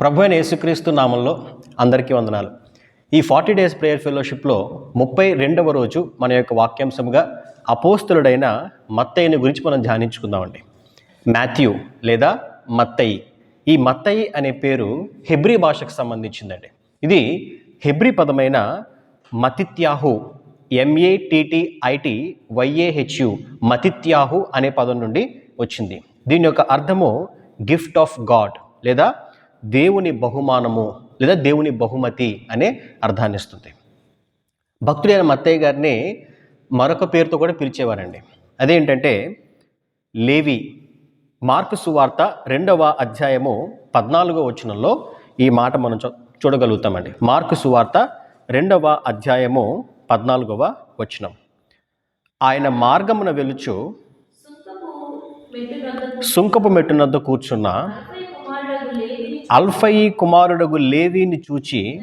ప్రభు అయిన యేసుక్రీస్తు నామంలో అందరికీ వందనాలు. ఈ ఫార్టీ డేస్ ప్రేయర్ ఫెలోషిప్లో ముప్పై రెండవ రోజు మన యొక్క వాక్యాంశముగా అపోస్తులుడైన మత్తయ్యని గురించి మనం ధ్యానించుకుందామండి. మాథ్యూ లేదా మత్తయి. ఈ మత్తయి అనే పేరు హెబ్రీ భాషకు సంబంధించిందండి. ఇది హెబ్రీ పదమైన మతిత్యాహు ఎంఏటిటిఐటి వైఏహెచ్యు మతిత్యాహు అనే పదం నుండి వచ్చింది. దీని యొక్క అర్థము గిఫ్ట్ ఆఫ్ గాడ్ లేదా దేవుని బహుమానము లేదా దేవుని బహుమతి అనే అర్థాన్ని ఇస్తుంది. భక్తుడైన మత్తయ్య గారిని మరొక పేరుతో కూడా పిలిచేవారండి. అదేంటంటే లేవి మార్కు సువార్త రెండవ అధ్యాయము పద్నాలుగో వచనంలో ఈ మాట మనం చూడగలుగుతామండి. మార్కు సువార్త రెండవ అధ్యాయము పద్నాలుగవ వచనం. ఆయన మార్గమున వెలుచు సుంకపు మెట్టునద్ద కూర్చున్న అల్ఫయి కుమారుడగు లేవీని చూచి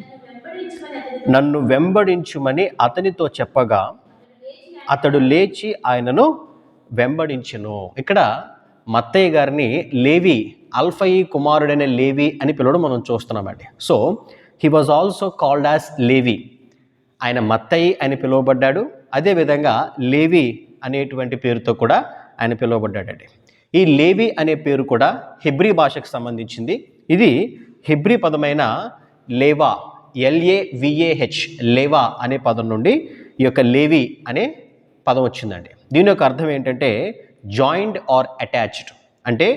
నన్ను వెంబడించుమని అతనితో చెప్పగా అతడు లేచి ఆయనను వెంబడించను. ఇక్కడ మత్తయ్య గారిని లేవి అల్ఫయి కుమారుడైన లేవి అని పిలవడం మనం చూస్తున్నామండి. So he was also called as Levi. ఆయన మత్తయి అని పిలువబడ్డాడు. అదేవిధంగా లేవి అనేటువంటి పేరుతో కూడా ఆయన పిలువబడ్డాడండి. ఈ లేవి అనే పేరు కూడా హెబ్రీ భాషకు సంబంధించింది. ఇది హెబ్రీ పదమైన లేవా ఎల్ఏ విఏహెచ్ లేవా అనే పదం నుండి ఈ యొక్క లేవి అనే పదం వచ్చిందండి. దీని యొక్క అర్థం ఏంటంటే జాయింట్ ఆర్ అటాచ్డ్ అంటే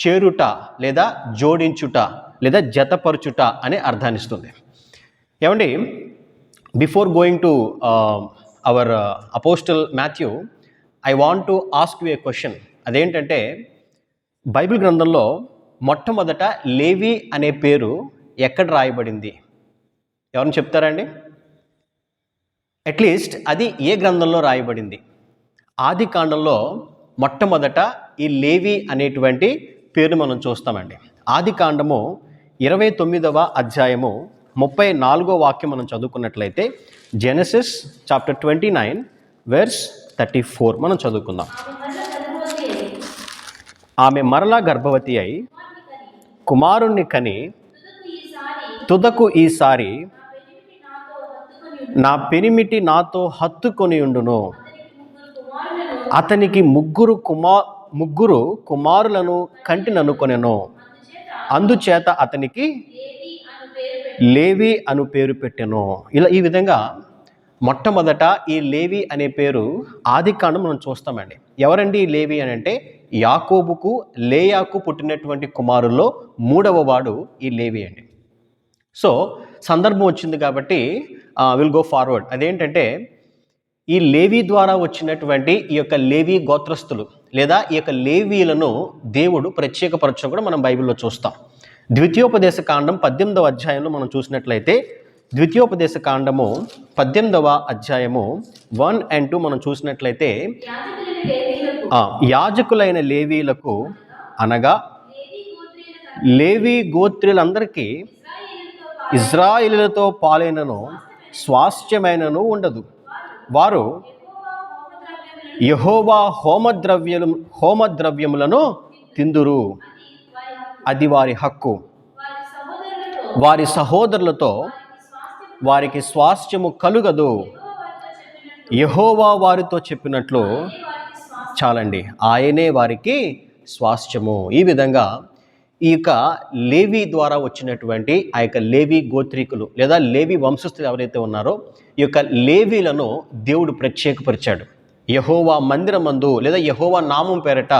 చేరుట లేదా జోడించుట లేదా జతపరుచుట అనే అర్థాన్నిస్తుంది ఏమండి before going to our apostle Matthew I want to ask you a question. అదేంటంటే బైబిల్ గ్రంథంలో మొట్టమొదట లేవి అనే పేరు ఎక్కడ రాయబడింది? ఎవరిని చెప్తారండి? అట్లీస్ట్ అది ఏ గ్రంథంలో రాయబడింది? ఆది కాండంలో మొట్టమొదట ఈ లేవి అనేటువంటి పేరు మనం చూస్తామండి. ఆది కాండము ఇరవై తొమ్మిదవ అధ్యాయము ముప్పై నాలుగో వాక్యం మనం చదువుకున్నట్లయితే Genesis chapter twenty nine verse thirty four మనం చదువుకుందాం. ఆమె మరలా గర్భవతి అయి కుమారుణ్ణి కని తుదకు ఈసారి నా పెనిమిటి నాతో హత్తుకొని ఉండును. అతనికి ముగ్గురు కుమా ముగ్గురు కుమారులను కంటిననుకొనెను అందుచేత అతనికి లేవి అను పేరు పెట్టెను. ఇలా ఈ విధంగా మొట్టమొదట ఈ లేవి అనే పేరు ఆది కాండం మనం చూస్తామండి. ఎవరండి ఈ లేవి అని అంటే యాకోబుకు లేయాకు పుట్టినటువంటి కుమారుల్లో మూడవ వాడు ఈ లేవి అండి. సో సందర్భం వచ్చింది కాబట్టి విల్ గో ఫార్వర్డ్ అదేంటంటే ఈ లేవి ద్వారా వచ్చినటువంటి ఈ యొక్క లేవి గోత్రస్తులు లేదా ఈ యొక్క లేవీలను దేవుడు ప్రత్యేకపరచడం కూడా మనం బైబిల్లో చూస్తాం. ద్వితీయోపదేశ కాండం పద్దెనిమిదవ అధ్యాయంలో మనం చూసినట్లయితే ద్వితీయోపదేశ కాండము పద్దెనిమిదవ అధ్యాయము వన్ అండ్ టూ మనం చూసినట్లయితే యాజకులైన లేవీలకు అనగా లేవీ గోత్రులందరికీ ఇజ్రాయిలులతో పాలైనను స్వాస్థ్యమైనను ఉండదు. వారు యహోవా హోమద్రవ్యలు హోమద్రవ్యములను తిందురు. అది వారి హక్కు. వారి సహోదరులతో వారికి స్వాస్థ్యము కలుగదు. యహోవా వారితో చెప్పినట్లు చాలండి. ఆయనే వారికి స్వాస్థ్యము. ఈ విధంగా ఈ యొక్క లేవి ద్వారా వచ్చినటువంటి ఆ యొక్క లేవి గోత్రికులు లేదా లేవి వంశస్థులు ఎవరైతే ఉన్నారో ఈ యొక్క లేవీలను దేవుడు ప్రత్యేకపరిచాడు. యహోవా మందిరమందు లేదా యహోవా నామం పేరట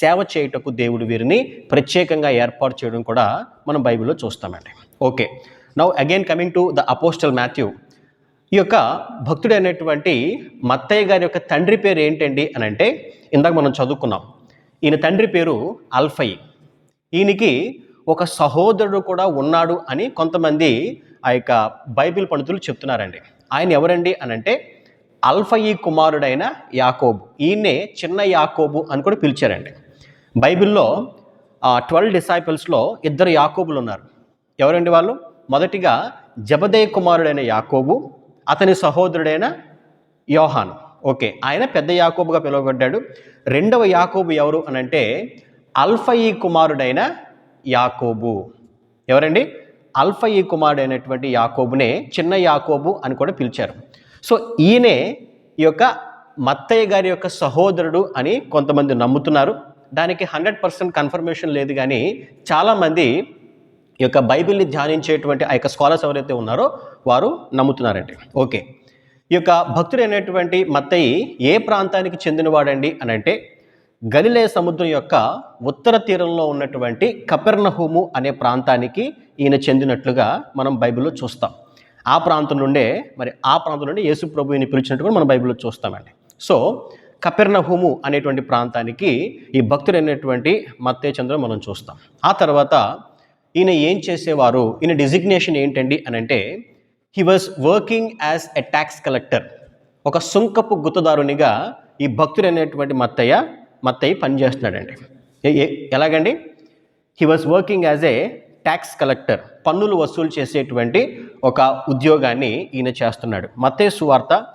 సేవ చేయుటకు దేవుడు వీరిని ప్రత్యేకంగా ఏర్పాటు చేయడం కూడా మనం బైబిల్లో చూస్తామండి. Okay. Now again coming to the apostle Matthew. ఈ యొక్క భక్తుడైనటువంటి మత్తయ్య గారి యొక్క తండ్రి పేరు ఏంటండి అని అంటే ఇందాక మనం చదువుకున్నాం. ఈయన తండ్రి పేరు అల్ఫయి. ఈయనకి ఒక సహోదరుడు కూడా ఉన్నాడు అని కొంతమంది ఆ యొక్క బైబిల్ పండితులు చెప్తున్నారండి. ఆయన ఎవరండి అని అంటే అల్ఫయి కుమారుడైన యాకోబు. ఈయన్నే చిన్న యాకోబు అని కూడా పిలిచారండి. బైబిల్లో ట్వెల్వ్ డిసైపుల్స్లో ఇద్దరు యాకోబులు ఉన్నారు. ఎవరండి వాళ్ళు? మొదటిగా జబదే కుమారుడైన యాకోబు అతని సహోదరుడైన యోహాన్. ఓకే ఆయన పెద్ద యాకోబుగా పిలువబడ్డాడు. రెండవ యాకోబు ఎవరు అని అంటే అల్ఫయి కుమారుడైన యాకోబు. ఎవరండి? అల్ఫయి కుమారుడు అయినటువంటి యాకోబునే చిన్న యాకోబు అని కూడా పిలిచారు. సో ఈయనే ఈ యొక్క మత్తయ్య గారి యొక్క సహోదరుడు అని కొంతమంది నమ్ముతున్నారు. దానికి హండ్రెడ్ పర్సెంట్ కన్ఫర్మేషన్ లేదు కానీ చాలామంది ఈ యొక్క బైబిల్ని ధ్యానించేటువంటి ఆ యొక్క స్కాలర్స్ ఎవరైతే ఉన్నారో వారు నమ్ముతున్నారండి. ఓకే. ఈ యొక్క భక్తుడైనటువంటి మత్తయి ఏ ప్రాంతానికి చెందినవాడండి అని అంటే గలిలే సముద్రం యొక్క ఉత్తర తీరంలో ఉన్నటువంటి కపెర్నహూము అనే ప్రాంతానికి ఈయన చెందినట్లుగా మనం బైబిల్లో చూస్తాం. ఆ ప్రాంతం నుండే మరి ఆ ప్రాంతం నుండి యేసు ప్రభువుని పిలిచినట్టు కూడా మనం బైబిల్లో చూస్తామండి. సో కపెర్నహూము అనేటువంటి ప్రాంతానికి ఈ భక్తుడైనటువంటి మత్తే చంద్ర మనం చూస్తాం. ఆ తర్వాత ఈయన ఏం చేసేవారు? ఈయన డిజిగ్నేషన్ ఏంటండి అని అంటే he was working as a tax collector ఒక సుంకపు గుత్తదారునిగా ఈ భక్తుడైనటువంటి మత్తయ్య మత్తయ్య పనిచేస్తున్నాడండి. ఏ- ఎలాగండి? He was working as a tax collector పన్నులు వసూలు చేసేటువంటి ఒక ఉద్యోగాన్ని ఈయన చేస్తున్నాడు. మత్తయి సువార్త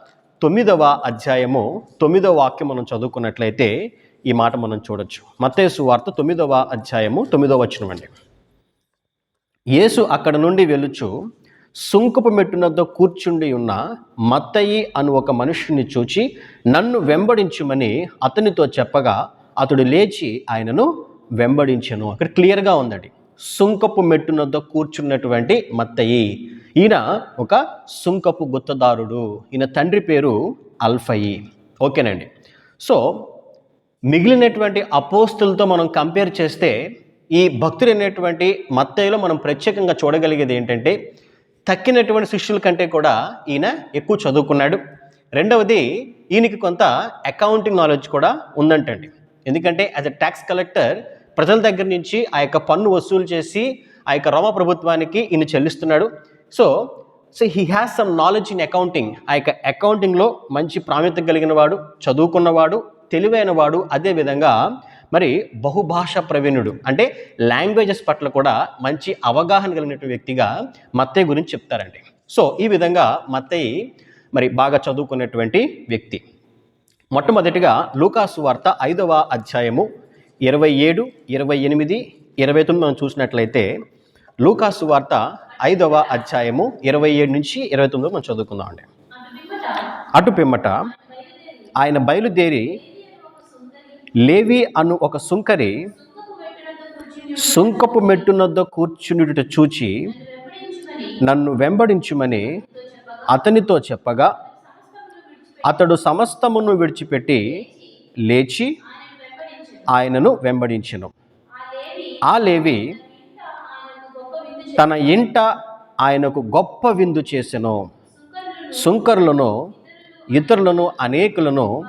తొమ్మిదవ అధ్యాయము తొమ్మిదవ వాక్యం మనం చదువుకున్నట్లయితే ఈ మాట మనం చూడొచ్చు. మత్తయి సువార్త తొమ్మిదవ అధ్యాయము తొమ్మిదవ వచనం అండి యేసు అక్కడ నుండి వెలుచు సుంకుపు మెట్టునద్ద కూర్చుండి ఉన్న మత్తయి అను ఒక మనుషుని చూచి నన్ను వెంబడించుమని అతనితో చెప్పగా అతడు లేచి ఆయనను వెంబడించను. అక్కడ క్లియర్గా ఉందండి సుంకపు మెట్టునద్ద కూర్చున్నటువంటి మత్తయి. ఈయన ఒక సుంకపు గుత్తదారుడు. ఈయన తండ్రి పేరు అల్ఫయి. ఓకేనండి. సో మిగిలినటువంటి అపోస్తులతో మనం కంపేర్ చేస్తే ఈ భక్తుడు అనేటువంటి మత్తయ్యలో మనం ప్రత్యేకంగా చూడగలిగేది ఏంటంటే తక్కినటువంటి శిష్యుల కంటే కూడా ఈయన ఎక్కువ చదువుకున్నాడు. రెండవది ఈయనకి కొంత అకౌంటింగ్ నాలెడ్జ్ కూడా ఉందంటండి. ఎందుకంటే యాజ్ అ ట్యాక్స్ కలెక్టర్ ప్రజల దగ్గర నుంచి ఆ యొక్క పన్ను వసూలు చేసి ఆ యొక్క రోమ ప్రభుత్వానికి ఈయన చెల్లిస్తున్నాడు. So so he has some knowledge in accounting ఆ యొక్క అకౌంటింగ్లో మంచి ప్రాముఖ్యత కలిగిన వాడు చదువుకున్నవాడు తెలివైన వాడు అదేవిధంగా మరి బహుభాష ప్రవీణుడు అంటే లాంగ్వేజెస్ పట్ల కూడా మంచి అవగాహన కలిగినటువంటి వ్యక్తిగా మత్తయ్య గురించి చెప్తారండి. సో ఈ విధంగా మత్తయ్య మరి బాగా చదువుకున్నటువంటి వ్యక్తి. మొట్టమొదటిగా లూకాసు వార్త ఐదవ అధ్యాయము ఇరవై ఏడు ఇరవై ఎనిమిది ఇరవై తొమ్మిది మనం చూసినట్లయితే లూకాసు వార్త ఐదవ అధ్యాయము ఇరవై ఏడు నుంచి ఇరవై తొమ్మిది మనం చదువుకుందాం అండి అటు పిమ్మట ఆయన బయలుదేరి లేవి అను ఒక సుంకరి సుంకపు మెట్టునద్ద కూర్చునిట చూచి నన్ను వెంబడించుమని అతనితో చెప్పగా అతడు సమస్తమును విడిచిపెట్టి లేచి ఆయనను వెంబడించను. ఆ లేవి తన ఇంట ఆయనకు గొప్ప విందు చేసెను. సుంకరులను ఇతరులను అనేకులను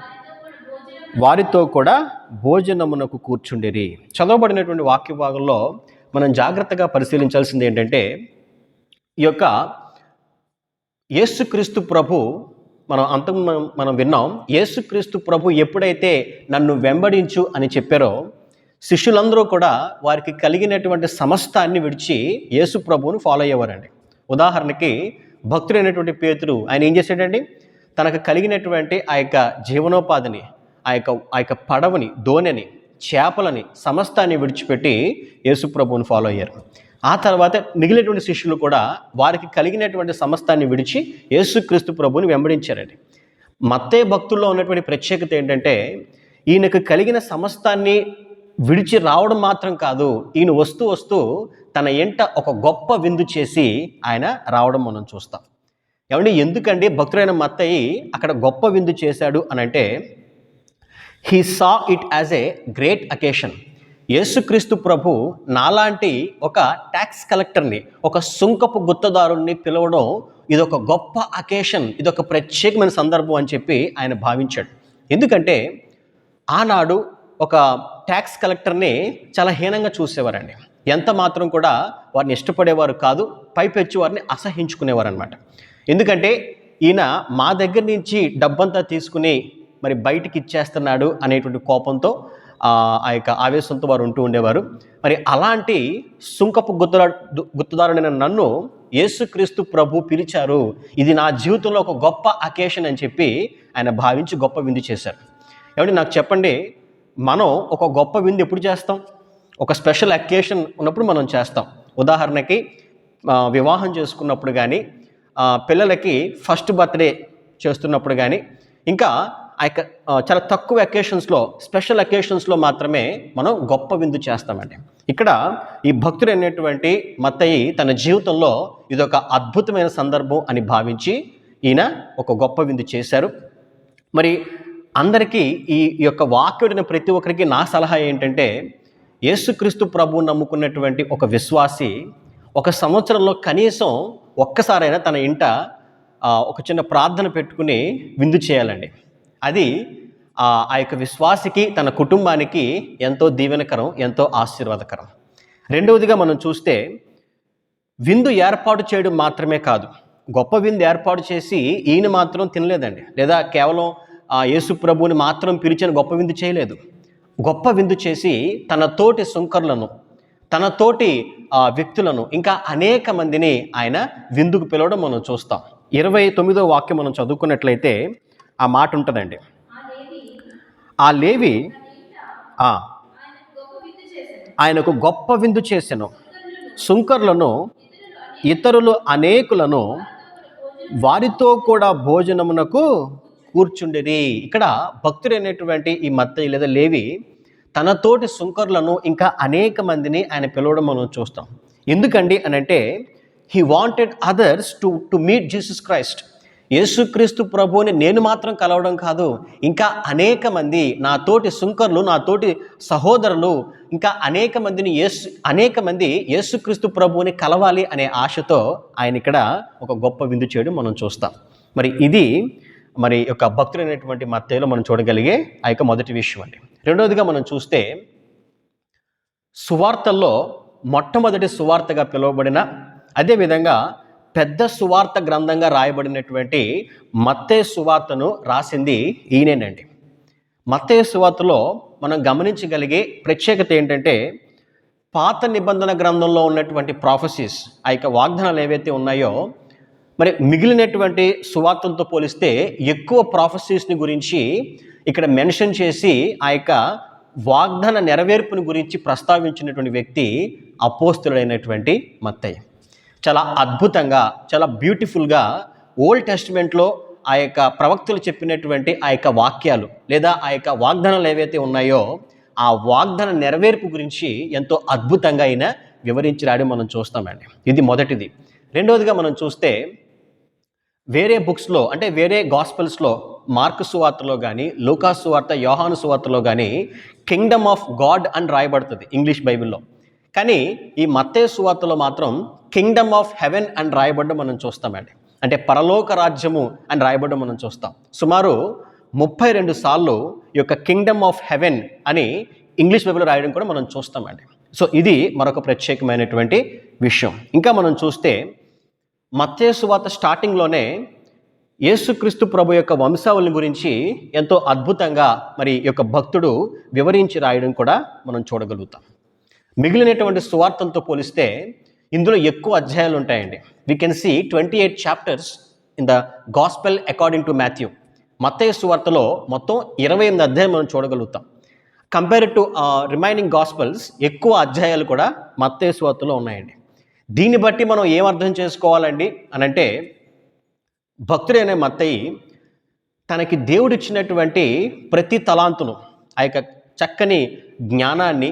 వారితో కూడా భోజనమునకు కూర్చుండిరి. చదవబడినటువంటి వాక్య భాగంలో మనం జాగ్రత్తగా పరిశీలించాల్సింది ఏంటంటే ఈ యొక్క యేసుక్రీస్తు ప్రభు మనం అంత మనం మనం విన్నాం యేసుక్రీస్తు ప్రభు ఎప్పుడైతే నన్ను వెంబడించు అని చెప్పారో శిష్యులందరూ కూడా వారికి కలిగినటువంటి సమస్తాన్ని విడిచి యేసు ప్రభువును ఫాలో అయ్యేవారండి. ఉదాహరణకి భక్తుడైనటువంటి పేతుడు ఆయన ఏం చేశాడండి? తనకు కలిగినటువంటి ఆ యొక్క జీవనోపాధిని ఆ యొక్క ఆ యొక్క పడవని దోణిని చేపలని సమస్తాన్ని విడిచిపెట్టి యేసుప్రభువుని ఫాలో అయ్యారు. ఆ తర్వాత మిగిలినటువంటి శిష్యులు కూడా వారికి కలిగినటువంటి సమస్తాన్ని విడిచి యేసుక్రీస్తు ప్రభుని వెంబడించారండి. మత్తే భక్తుల్లో ఉన్నటువంటి ప్రత్యేకత ఏంటంటే ఈయనకు కలిగిన సమస్తాన్ని విడిచి రావడం మాత్రం కాదు ఈయన వస్తూ వస్తూ తన ఎంట ఒక గొప్ప విందు చేసి ఆయన రావడం మనం చూస్తాం. ఏమండి? ఎందుకండి? భక్తుడైన మత్తయి అక్కడ గొప్ప విందు చేశాడు అని అంటే he saw it as a great occasion యేసుక్రీస్తు ప్రభు నాలాంటి ఒక ట్యాక్స్ కలెక్టర్ని ఒక సుంకపు గుత్తదారుణ్ణి పిలవడం ఇదొక గొప్ప అకేషన్ ఇది ఒక ప్రత్యేకమైన సందర్భం అని చెప్పి ఆయన భావించాడు. ఎందుకంటే ఆనాడు ఒక ట్యాక్స్ కలెక్టర్ని చాలా హీనంగా చూసేవారండి. ఎంత మాత్రం కూడా వారిని ఇష్టపడేవారు కాదు పైపెచ్చి వారిని అసహించుకునేవారు అనమాట ఎందుకంటే ఈయన మా దగ్గర నుంచి డబ్బంతా తీసుకుని మరి బయటికి ఇచ్చేస్తున్నాడు అనేటువంటి కోపంతో ఆ యొక్క ఆవేశంతో వారు ఉంటూ ఉండేవారు. మరి అలాంటి సుంకపు గుత్తదా గుర్తుదారుడైన నన్ను యేసుక్రీస్తు ప్రభు పిలిచారు. ఇది నా జీవితంలో ఒక గొప్ప అకేషన్ అని చెప్పి ఆయన భావించి గొప్ప విందు చేశారు. ఏమంటే నాకు చెప్పండి మనం ఒక గొప్ప విందు ఎప్పుడు చేస్తాం? ఒక స్పెషల్ అకేషన్ ఉన్నప్పుడు మనం చేస్తాం. ఉదాహరణకి వివాహం చేసుకున్నప్పుడు కానీ పిల్లలకి ఫస్ట్ బర్త్డే చేస్తున్నప్పుడు కానీ ఇంకా ఆ యొక్క చాలా తక్కువ అకేషన్స్లో స్పెషల్ అకేషన్స్లో మాత్రమే మనం గొప్ప విందు చేస్తామండి. ఇక్కడ ఈ భక్తుడు అనేటువంటి మత్తయి తన జీవితంలో ఇదొక అద్భుతమైన సందర్భం అని భావించి ఈయన ఒక గొప్ప విందు చేశారు. మరి అందరికీ ఈ యొక్క వాక్యుడిన ప్రతి ఒక్కరికి నా సలహా ఏంటంటే యేసుక్రీస్తు ప్రభు నమ్ముకున్నటువంటి ఒక విశ్వాసి ఒక సంవత్సరంలో కనీసం ఒక్కసారైనా తన ఇంట ఒక చిన్న ప్రార్థన పెట్టుకుని విందు చేయాలండి. అది ఆ యొక్క విశ్వాసికి తన కుటుంబానికి ఎంతో దీవెనకరం ఎంతో ఆశీర్వాదకరం. రెండవదిగా మనం చూస్తే విందు ఏర్పాటు చేయడం మాత్రమే కాదు. గొప్ప విందు ఏర్పాటు చేసి ఈయన మాత్రం తినలేదండి. లేదా కేవలం ఆ యేసు ప్రభువుని మాత్రం పిలిచిన గొప్ప విందు చేయలేదు. గొప్ప విందు చేసి తన తోటి సుంకర్లను తన తోటి వ్యక్తులను ఇంకా అనేక మందిని ఆయన విందుకు పిలవడం మనం చూస్తాం. ఇరవై తొమ్మిదో వాక్యం మనం చదువుకున్నట్లయితే ఆ మాట ఉంటుందండి. ఆ లేవి ఆ లేవి ఆయన ఆయనకు గొప్ప విందు చేశాను సుంకర్లను ఇతరులు అనేకులను వారితో కూడా భోజనమునకు కూర్చుండిరి. ఇక్కడ భక్తుడైనటువంటి ఈ మత్తయ్య లేదా లేవి తనతోటి సుంకర్లను ఇంకా అనేక మందిని ఆయన పిలవడం మనం చూస్తాం. ఎందుకండి అని అంటే he wanted others to to meet Jesus Christ యేసుక్రీస్తు ప్రభువుని నేను మాత్రం కలవడం కాదు. ఇంకా అనేక మంది నా తోటి సుంకర్లు నా తోటి సహోదరులు ఇంకా అనేక మందిని యేసు అనేక మంది యేసుక్రీస్తు ప్రభువుని కలవాలి అనే ఆశతో ఆయన ఇక్కడ ఒక గొప్ప విందు చేయడం మనం చూస్తాం. మరి ఇది మరి యొక్క భక్తులైనటువంటి మత్తయిలో మనం చూడగలిగే ఆ యొక్క మొదటి విషయం అండి. రెండవదిగా మనం చూస్తే సువార్తల్లో మొట్టమొదటి సువార్తగా పిలువబడిన అదేవిధంగా పెద్ద సువార్త గ్రంథంగా రాయబడినటువంటి మత్తే సువార్తను రాసింది ఈయనేనండి. మత్తే సువార్తలో మనం గమనించగలిగే ప్రత్యేకత ఏంటంటే పాత నిబంధన గ్రంథంలో ఉన్నటువంటి ప్రాఫెసీస్ ఆ యొక్క వాగ్దానాలు ఏవైతే ఉన్నాయో మరి మిగిలినటువంటి సువార్తలతో పోలిస్తే ఎక్కువ ప్రాఫెసీస్ని గురించి ఇక్కడ మెన్షన్ చేసి ఆ యొక్క వాగ్దాన నెరవేర్పుని గురించి ప్రస్తావించినటువంటి వ్యక్తి అపోస్తుడైనటువంటి మత్తయ్య. చాలా అద్భుతంగా చాలా బ్యూటిఫుల్గా ఓల్డ్ టెస్ట్మెంట్లో ఆ యొక్క ప్రవక్తలు చెప్పినటువంటి ఆ యొక్క వాక్యాలు లేదా ఆ యొక్క వాగ్దానాలు ఏవైతే ఉన్నాయో ఆ వాగ్దాన నెరవేర్పు గురించి ఎంతో అద్భుతంగా ఆయన వివరించి రాయడం మనం చూస్తామండి. ఇది మొదటిది. రెండవదిగా మనం చూస్తే వేరే బుక్స్లో అంటే వేరే గాస్పల్స్లో మార్కు సువార్తలో కానీ లూకా సువార్త యోహాను సువార్తలో కానీ కింగ్డమ్ ఆఫ్ గాడ్ అని రాయబడుతుంది ఇంగ్లీష్ బైబిల్లో. కానీ ఈ మత్తే సువార్తలో మాత్రం కింగ్డమ్ ఆఫ్ హెవెన్ అని రాయబడ్డం మనం చూస్తామండి అంటే పరలోక రాజ్యము అని రాయబడ్డం మనం చూస్తాం. సుమారు ముప్పై రెండు సార్లు ఈ యొక్క కింగ్డమ్ ఆఫ్ హెవెన్ అని ఇంగ్లీష్ బైబిల్ రాయడం కూడా మనం చూస్తామండి సో ఇది మరొక ప్రత్యేకమైనటువంటి విషయం. ఇంకా మనం చూస్తే మత్తే సువార్త స్టార్టింగ్లోనే యేసుక్రీస్తు ప్రభు యొక్క వంశావళిని గురించి ఎంతో అద్భుతంగా మరి యొక్క భక్తుడు వివరించి రాయడం కూడా మనం చూడగలుగుతాం. మిగిలినటువంటి సువార్తలతో పోలిస్తే ఇందులో ఎక్కువ అధ్యాయాలు ఉంటాయండి we can see twenty eight chapters in the gospel according to Matthew మత్తయి సువార్తలో మొత్తం ఇరవై ఎనిమిది అధ్యాయం మనం చూడగలుగుతాం. కంపేర్ టు రిమైనింగ్ గాస్పల్స్ ఎక్కువ అధ్యాయాలు కూడా మత్తయి సువార్తలో ఉన్నాయండి. దీన్ని బట్టి మనం ఏం అర్థం చేసుకోవాలండి? భక్తుడు భక్తుడైన మత్తయి తనకి దేవుడిచ్చినటువంటి ప్రతి తలాంతును ఆ యొక్క చక్కని జ్ఞానాన్ని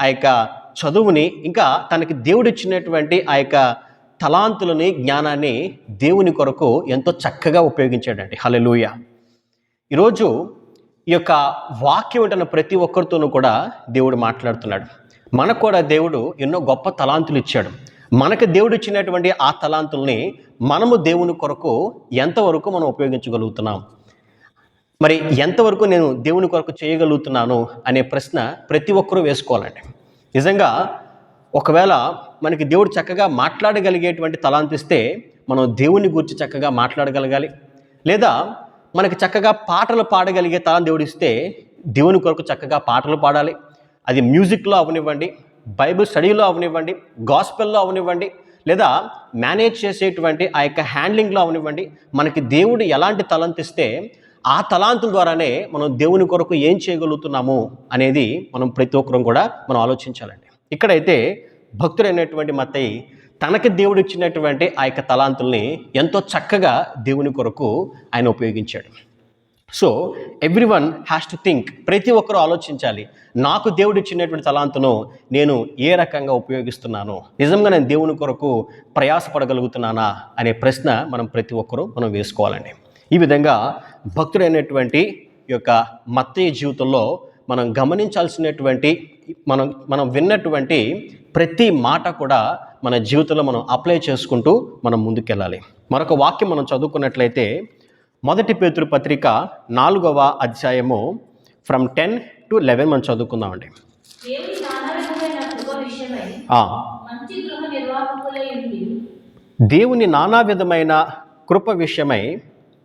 ఆ యొక్క చదువుని ఇంకా తనకి దేవుడిచ్చినటువంటి ఆ యొక్క తలాంతులని జ్ఞానాన్ని దేవుని కొరకు ఎంతో చక్కగా ఉపయోగించాడండి. హల్లెలూయా. ఈరోజు ఈ యొక్క వాక్యం ఉంటున్న ప్రతి ఒక్కరితోనూ కూడా దేవుడు మాట్లాడుతున్నాడు. మనకు కూడా దేవుడు ఎన్నో గొప్ప తలాంతులు ఇచ్చాడు. మనకు దేవుడు ఇచ్చినటువంటి ఆ తలాంతుల్ని మనము దేవుని కొరకు ఎంతవరకు మనం ఉపయోగించగలుగుతున్నాం? మరి ఎంతవరకు నేను దేవుని కొరకు చేయగలుగుతున్నాను అనే ప్రశ్న ప్రతి ఒక్కరూ వేసుకోవాలండి. నిజంగా ఒకవేళ మనకి దేవుడు చక్కగా మాట్లాడగలిగేటువంటి తలాంతిస్తే మనం దేవుని గురించి చక్కగా మాట్లాడగలగాలి. లేదా మనకి చక్కగా పాటలు పాడగలిగే తలం దేవుడు ఇస్తే దేవుని కొరకు చక్కగా పాటలు పాడాలి. అది మ్యూజిక్లో అవనివ్వండి బైబిల్ స్టడీలో అవనివ్వండి గాస్పెల్లో అవనివ్వండి లేదా మేనేజ్ చేసేటువంటి ఆ యొక్క హ్యాండ్లింగ్లో అవనివ్వండి మనకి దేవుడు ఎలాంటి తలంతిస్తే ఆ తలాంతుల ద్వారానే మనం దేవుని కొరకు ఏం చేయగలుగుతున్నాము అనేది మనం ప్రతి ఒక్కరం కూడా మనం ఆలోచించాలండి. ఇక్కడైతే భక్తుడైనటువంటి మత్తయి తనకి దేవుడు ఇచ్చినటువంటి ఆ యొక్క తలాంతుల్ని ఎంతో చక్కగా దేవుని కొరకు ఆయన ఉపయోగించాడు. So every one has to think ప్రతి ఒక్కరూ ఆలోచించాలి నాకు దేవుడు ఇచ్చినటువంటి తలాంతును నేను ఏ రకంగా ఉపయోగిస్తున్నాను? నిజంగా నేను దేవుని కొరకు ప్రయాసపడగలుగుతున్నానా? అనే ప్రశ్న మనం ప్రతి ఒక్కరూ మనం వేసుకోవాలండి. ఈ విధంగా భక్తుడైనటువంటి యొక్క మత్తయ్య జీవితంలో మనం గమనించాల్సినటువంటి మనం మనం విన్నటువంటి ప్రతి మాట కూడా మన జీవితంలో మనం అప్లై చేసుకుంటూ మనం ముందుకెళ్ళాలి. మరొక వాక్యం మనం చదువుకున్నట్లయితే మొదటి పేతురు పత్రిక నాలుగవ అధ్యాయము ఫ్రమ్ టెన్ టు లెవెన్ మనం చదువుకుందామండి. దేవుని నానా విధమైన కృప విషయమై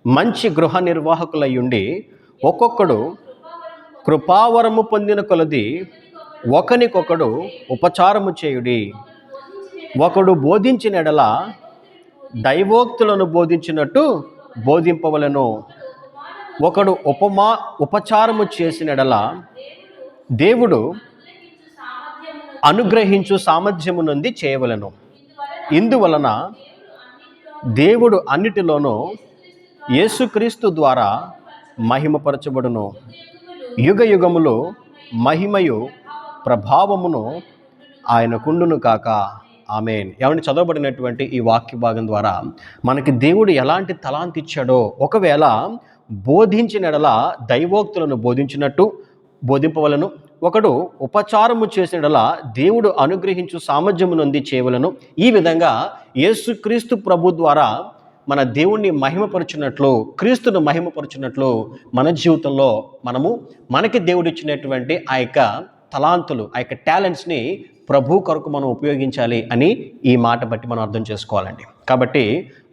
మంచి గృహ నిర్వాహకులయ్యుండి ఒక్కొక్కడు కృపావరము పొందిన కొలది ఒకనికొకడు ఉపచారము చేయుడి. ఒకడు బోధించిన ఎడల దైవోక్తులను బోధించినట్టు బోధింపవలను. ఒకడు ఉపమా ఉపచారము చేసిన ఎడల దేవుడు అనుగ్రహించు సామర్థ్యము నుండి చేయవలను. ఇందువలన దేవుడు అన్నిటిలోనూ యేసుక్రీస్తు ద్వారా మహిమపరచబడును. యుగ యుగములు మహిమయు ప్రభావమును ఆయనకుండును కాక. ఆమెన్. ఏమని చదవబడినటువంటి ఈ వాక్య భాగం ద్వారా మనకి దేవుడు ఎలాంటి తలాంతి ఇచ్చాడో ఒకవేళ బోధించినడల దైవోక్తులను బోధించినట్టు బోధింపవలను ఒకడు ఉపచారము చేసినడల దేవుడు అనుగ్రహించు సామర్థ్యమునంది చేయవలను ఈ విధంగా యేసుక్రీస్తు ప్రభు ద్వారా మన దేవుణ్ణి మహిమపరుచున్నట్లు క్రీస్తును మహిమపరుచున్నట్లు మన జీవితంలో మనము మనకి దేవుడిచ్చినటువంటి ఆ యొక్క తలాంతులు ఆ యొక్క టాలెంట్స్ని ప్రభు కొరకు మనం ఉపయోగించాలి అని ఈ మాట బట్టి మనం అర్థం చేసుకోవాలండి. కాబట్టి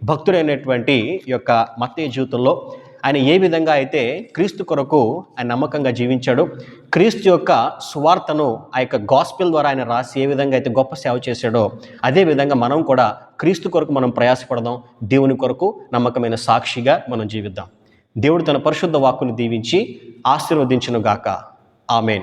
భక్తుడైనటువంటి యొక్క మత్తయ్య జీవితంలో ఆయన ఏ విధంగా అయితే క్రీస్తు కొరకు ఆయన నమ్మకంగా జీవించాడు క్రీస్తు యొక్క స్వార్థను ఆ యొక్క గాస్పిల్ ద్వారా ఆయన రాసి ఏ విధంగా అయితే గొప్ప సేవ చేశాడో అదే విధంగా మనం కూడా క్రీస్తు కొరకు మనం ప్రయాసపడదాం. దేవుని కొరకు నమ్మకమైన సాక్షిగా మనం జీవిద్దాం. దేవుడు తన పరిశుద్ధ వాక్కును దీవించి ఆశీర్వదించును గాక ఆమెన్.